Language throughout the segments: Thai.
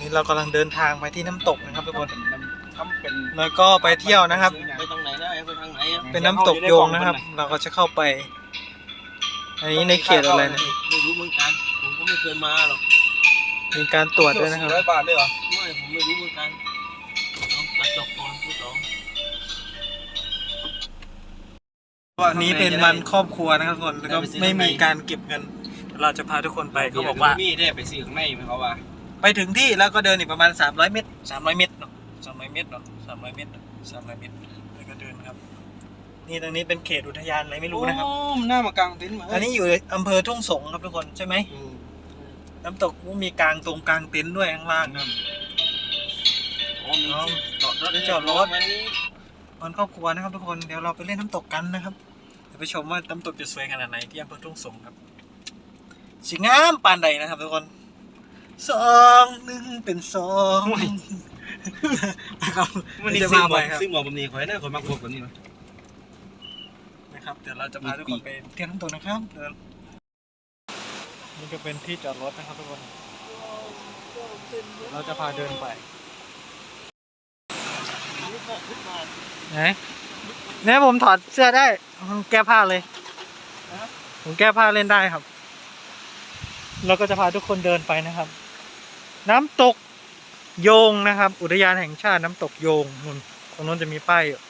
นี่เรากำลังเดินทางไปที่น้ำตกนะครับทุกคนทำเป็นแล้วก็ไปเที่ยวนะครับ ไปตรงไหนนะไปทางไหนอะเป็นน้ำตกโยงนะครับ เราก็จะเข้าไป อันนี้ในเขตอะไรนะ ไม่รู้เหมือนกัน ผมก็ไม่เคยมาหรอกมีการตรวจด้วยนะครับ ร้อยบาทเลยเหรอไม่ผมไม่รู้เหมือนกันต้องกระจกก่อนผู้สองวันนี้เป็นวันครอบครัวนะครับทุกคนแล้วก็ไม่มีการเก็บเงิน เราจะพาทุกคนไปเขาบอกว่า มีได้ไปซื้อข้างในไหมเขาว่า ไปถึงที่แล้วก็เดินอีกประมาณ 300 เมตร 300 เมตรเนาะ300 เมตรเนาะ300 เมตรเนอะ300 เมตรแล้วก็เดินครับ นี่ตรงนี้เป็นเขตอุทยานอะไรไม่รู้นะครับ โอ้หน้ามากลางเต็นท์มาอันนี้อยู่อำเภอทุ่งสงครับทุกคนใช่ไหมอืมน้ำตกมีกลางตรงกลางเต็นท์ด้วยข้างล่างครับโอ้มีที่จอดรถที่จอดรถวันนี้วันครอบครัวนะครับทุกคนเดี๋ยวเราไปเล่นน้ำตกกันนะครับเดี๋ยวไปชมว่าน้ำตกจะสวยขนาดไหนที่อำเภอทุ่งสงครับสีงามปานใดนะครับทุกคน สองหนึ่งเป็นสองนะครับวันนี้จะซื้อมาหมไปวกครับซื้อหมวกแบบนี้ขอยได้ขอยมากบแบบนี้ไหมนะครับเดี๋ยวเราจะพาทุกคนไปเที่ยวน้ำตกนะครับเดี๋ยวนี่ก็เป็นที่จอดรถนะครับทุกคน เราจะพาเดินไปไหนเนี่ยผมถอดเสื้อได้ผมแก้ผ้าเลยผมแก้ผ้าเล่นได้ครับ เราก็จะพาทุกคนเดินไปนะครับ น้ำตกโยงนะครับ อุทยานแห่งชาติน้ำตกโยงนู่นตรงนู้นจะมีป้ายอยู่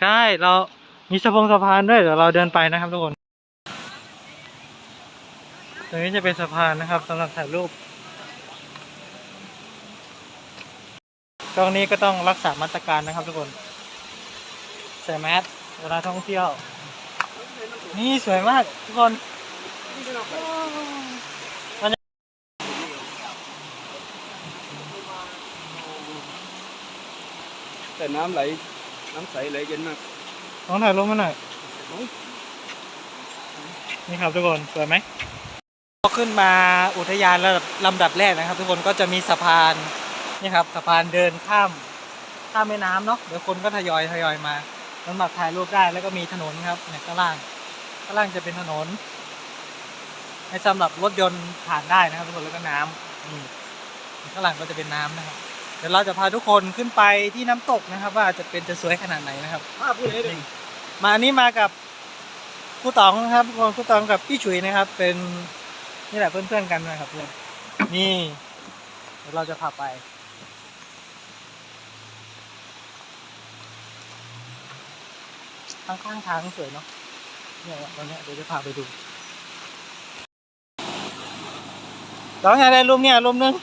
ใช่ เรามีสะพงสะพานด้วยเดี๋ยวเราเดินไปนะครับทุกคน ตรงนี้จะเป็นสะพานนะครับสำหรับถ่ายรูปช่วงนี้ก็ต้องรักษามาตรการนะครับทุกคน ใส่แมสเวลาท่องเที่ยว นี่สวยมากทุกคนแต่น้ำไหล น้ำใสไหลเย็นมากลองถ่ายรูปมาหน่อย นี่ครับทุกคน สวยไหมพอ ขึ้นมาอุทยานระดับลำดับแรกนะครับ ทุกคนก็จะมีสะพานนี่ครับสะพานเดินข้ามข้ามแม่น้ำเนาะเดี๋ยวคนก็ทยอยทยอยมาสำหรับถ่ายรูปได้แล้วก็มีถนนครับเนี่ยข้างล่างข้างล่างจะเป็นถนนให้สำหรับรถยนต์ผ่านได้นะครับทุกคนแล้วก็น้ำนี่ข้างหลังก็จะเป็นน้ำนะครับ เดี๋ยวเราจะพาทุกคนขึ้นไปที่น้ำตกนะครับ ว่าจะเป็นจะสวยขนาดไหนนะครับภาพพูดเลยนี่มาอันนี้มากับครูต๋องนะครับทุกคนครูต๋องกับพี่ฉุยนะครับ เป็น นี่แหละเพื่อนๆกันนะครับเพื่อนนี่เดี๋ยวเราจะพาไป ข้างๆทางสวยเนาะเนี่ยตอนนี้เดี๋ยวจะพาไปดูแล้วไงได้รูปเนี่ยรูปนึง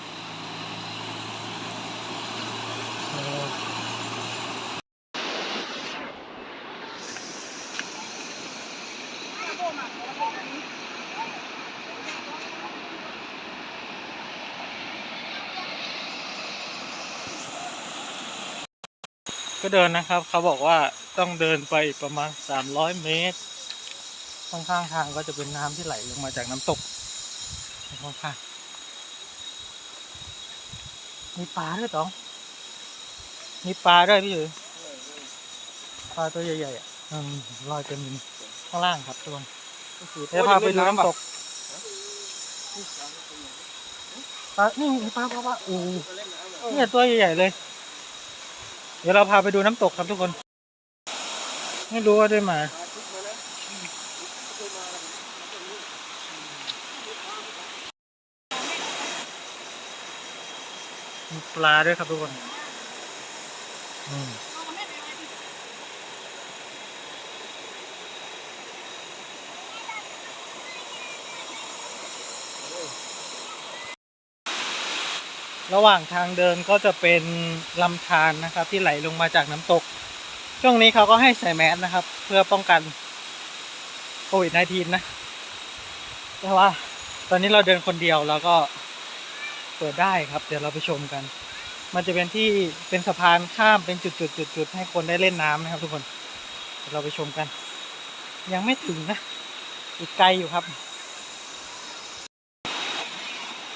ก็เดินนะครับ เขาบอกว่าต้องเดินไปประมาณ 300 เมตร ข้างๆทางก็จะเป็นน้ำที่ไหลลงมาจากน้ำตกข้างๆมีปลาด้วยต๋อง มีปลาด้วยพี่หรือปลาตัวใหญ่ๆอะอืมลอยเต็มข้างล่างครับทุกคนเดี๋ยวพาไปดูน้ำตกปลานี่ปลาปลาปลาโอ้โหเนี่ยตัวใหญ่ๆเลย เดี๋ยวเราพาไปดูน้ำตกครับทุกคน ไม่รู้ว่าได้มามีปลาด้วยครับทุกคน อืม ระหว่างทางเดินก็จะเป็นลำธารนะครับ ที่ไหลลงมาจากน้ำตก ช่วงนี้เขาก็ให้ใส่แมสนะครับ เพื่อป้องกันโควิด -19 นะ แต่ว่าตอนนี้เราเดินคนเดียวแล้วก็เปิดได้ครับ เดี๋ยวเราไปชมกัน มันจะเป็นที่เป็นสะพานข้ามเป็นจุดๆจุดๆให้คนได้เล่นน้ำนะครับ ทุกคนเดี๋ยวเราไปชมกัน ยังไม่ถึงนะ อีกไกลอยู่ครับ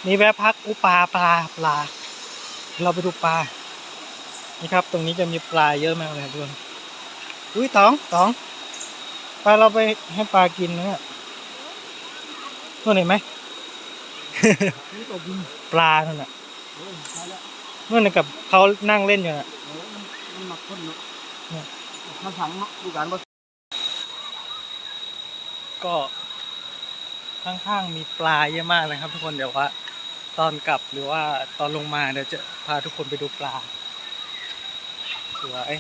นี่แวะพักอุปลาปลาปลา เราไปดูปลา นี่ครับ ตรงนี้จะมีปลาเยอะมากเลยทุกคนอุ้ยตองตองปลาเราไปให้ปลากินนะเนี่ยนู่นเห็นไหมปลานั่นน่ะโอ้ยใช่แล้วนู่นนกับเขานั่งเล่นอยู่น่ะมันมังดูการก็ข้างๆมีปลาเยอะมากเลยครับทุกคนเดี๋ยวว่า ตอนกลับหรือว่าตอนลงมาเดี๋ยวจะพาทุกคนไปดูปลาสวย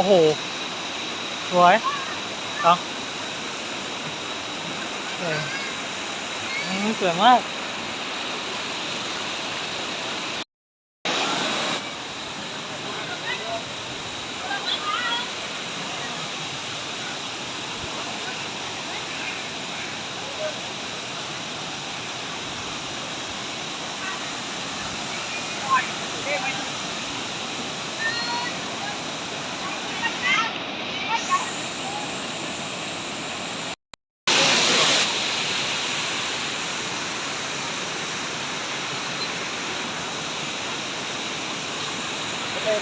โอ้โห สวยต้องเอออืมสวยมาก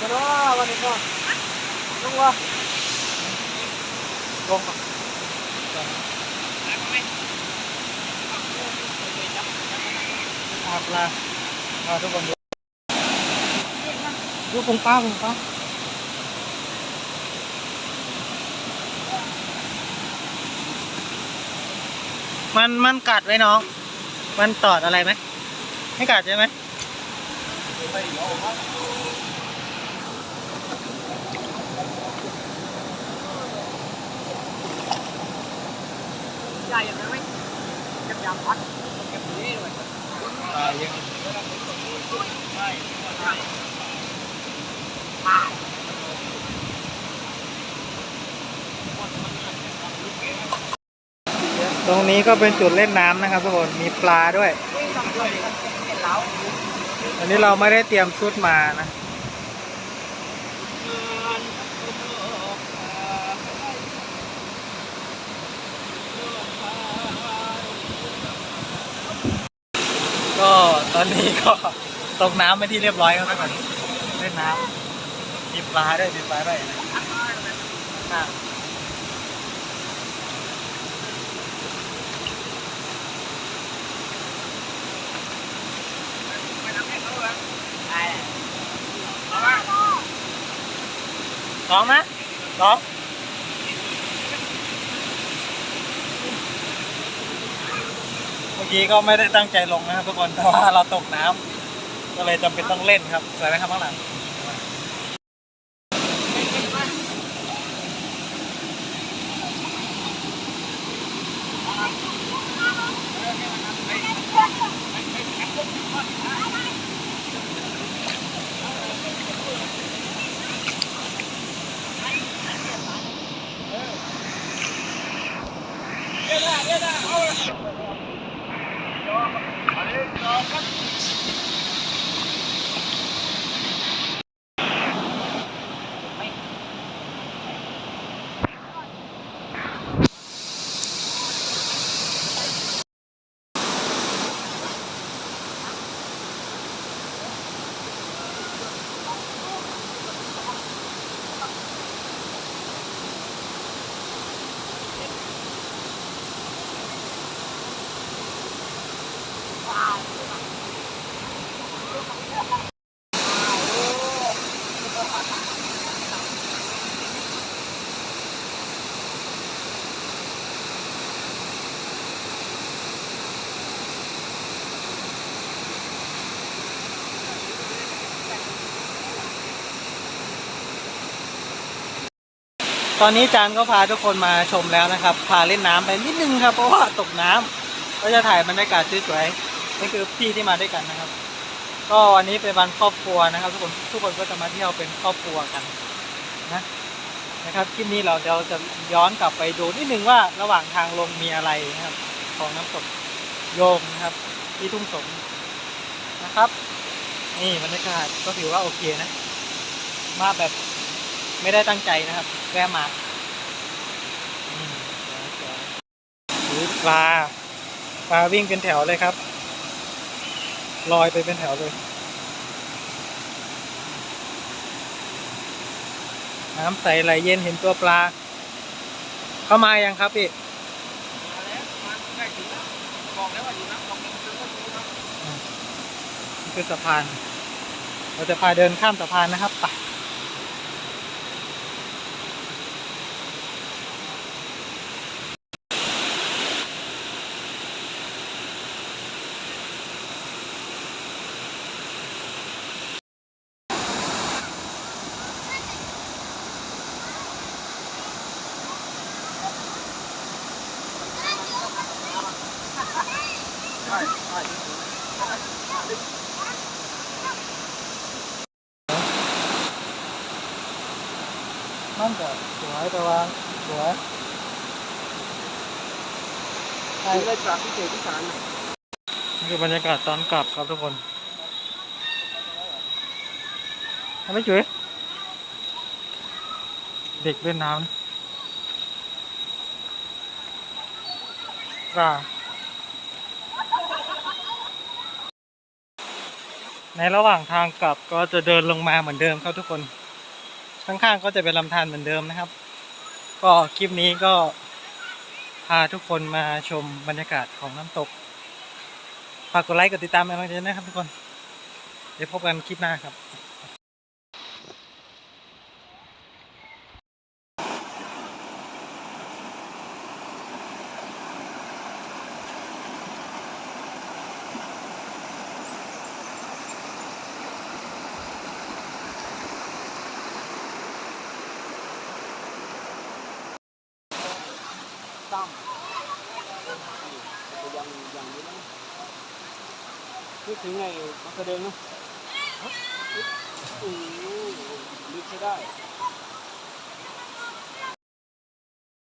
กันเนาะวันนี้ก็ลงวะลงก่อนอาปลาพาทุกคนดูดูคงป้าคงป้ามันมันกัดไว้น้อง มันตอดอะไรไหม ไม่กัดใช่ไหม ใหญ่อย่างนั้นไหมเก็บยางพัดเก็บนี้เลยตายังตรงนี้ก็เป็นจุดเล่นน้ำนะครับทุกคนมีปลาด้วย อันนี้เราไม่ได้เตรียมชุดมานะ ก็ต อนนี้ก็ตกน้ำไปที่เรียบร้อยแล้วทุกคนเล่นน้ำมีปลาด้วยมีปลาด้วยอะสองนะสองเมื่ อกี้ก็ไม่ได้ตั้งใจลงนะครับทุกคนแต่ว่าเราตกน้ำก็เลยจำเป็นต้องเล่นครับสวยไหมครับข้างหลัง ตอนนี้จานก็พาทุกคนมาชมแล้วนะครับ พาเล่นน้ำไปนิดนึงครับ เพราะว่าตกน้ำก็จะถ่ายบรรยากาศสวยๆ นี่คือพี่ที่มาด้วยกันนะครับ ก็วันนี้เป็นวันครอบครัวนะครับ ทุกคนทุกคนก็จะมาเที่ยวเป็นครอบครัวกันนะนะครับคลิปนี้เราเดี๋ยวจะย้อนกลับไปดูนิดนึงว่าระหว่างทางลงมีอะไรนะครับ ของน้ำตกโยมนะครับ ที่ทุ่งสงนะครับ นี่บรรยากาศก็ถือว่าโอเคนะ มาแบบไม่ได้ตั้งใจนะครับแวะมาอืมสวยๆดูปลาปลาวิ่งเป็นแถวเลยครับ ลอยไปเป็นแถวเลย น้ำใสไหลเย็นเห็นตัวปลา เข้ามายังครับพี่มาแล้วมาใกล้ถึงแล้วบอกแล้วว่าอยู่น้ำตกถึงก็ถึงครับนี่คือสะพาน เราจะพาเดินข้ามสะพานนะครับไป มันจะสวยแต่ว่าสวยใช่ถึงได้ปรับพิเศษพิสารนี่คือบรรยากาศตอนกลับครับทุกคนทำไม่จุ๋ยเด็กเล่นน้ำนะป่าในระหว่างทางกลับก็จะเดินลงมาเหมือนเดิมครับทุกคน ข้างๆก็จะเป็นลำธารเหมือนเดิมนะครับ ก็คลิปนี้ก็พาทุกคนมาชมบรรยากาศของน้ำตกฝากกดไลค์กดติดตามเป็นกำลังใจนะครับทุกคน เดี๋ยวพบกันคลิปหน้าครับ ตั้มยังยังนี้นะ นึกถึงไงมากระเดินเนาะโอ้โหลึกใช้ได้